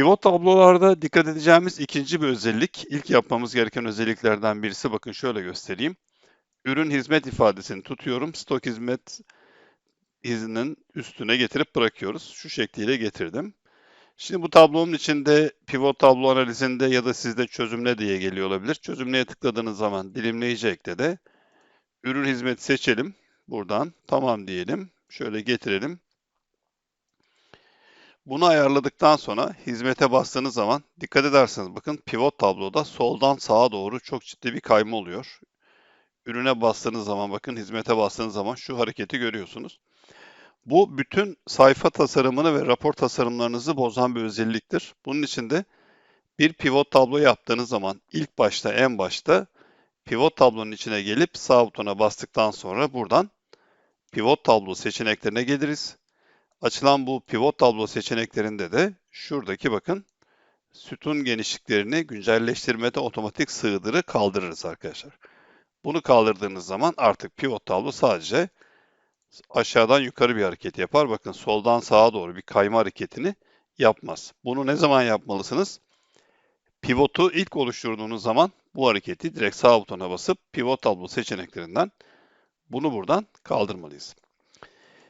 Pivot tablolarda dikkat edeceğimiz ikinci bir özellik, ilk yapmamız gereken özelliklerden birisi bakın şöyle göstereyim. Ürün hizmet ifadesini tutuyorum. Stok hizmet izninin üstüne getirip bırakıyoruz. Şu şekliyle getirdim. Şimdi bu tablonun içinde pivot tablo analizinde ya da sizde çözümle diye geliyor olabilir. Çözümleye tıkladığınız zaman dilimleyici ekle de ürün hizmet seçelim. Buradan tamam diyelim. Şöyle getirelim. Bunu ayarladıktan sonra hizmete bastığınız zaman dikkat ederseniz bakın pivot tabloda soldan sağa doğru çok ciddi bir kayma oluyor. Ürüne bastığınız zaman bakın hizmete bastığınız zaman şu hareketi görüyorsunuz. Bu bütün sayfa tasarımını ve rapor tasarımlarınızı bozan bir özelliktir. Bunun için de bir pivot tablo yaptığınız zaman ilk başta en başta pivot tablonun içine gelip sağ butona bastıktan sonra buradan pivot tablo seçeneklerine geliriz. Açılan bu pivot tablo seçeneklerinde de şuradaki bakın sütun genişliklerini güncelleştirmede otomatik sığdırı kaldırırız arkadaşlar. Bunu kaldırdığınız zaman artık pivot tablo sadece aşağıdan yukarı bir hareket yapar. Bakın soldan sağa doğru bir kayma hareketini yapmaz. Bunu ne zaman yapmalısınız? Pivotu ilk oluşturduğunuz zaman bu hareketi direkt sağ butona basıp pivot tablo seçeneklerinden bunu buradan kaldırmalıyız.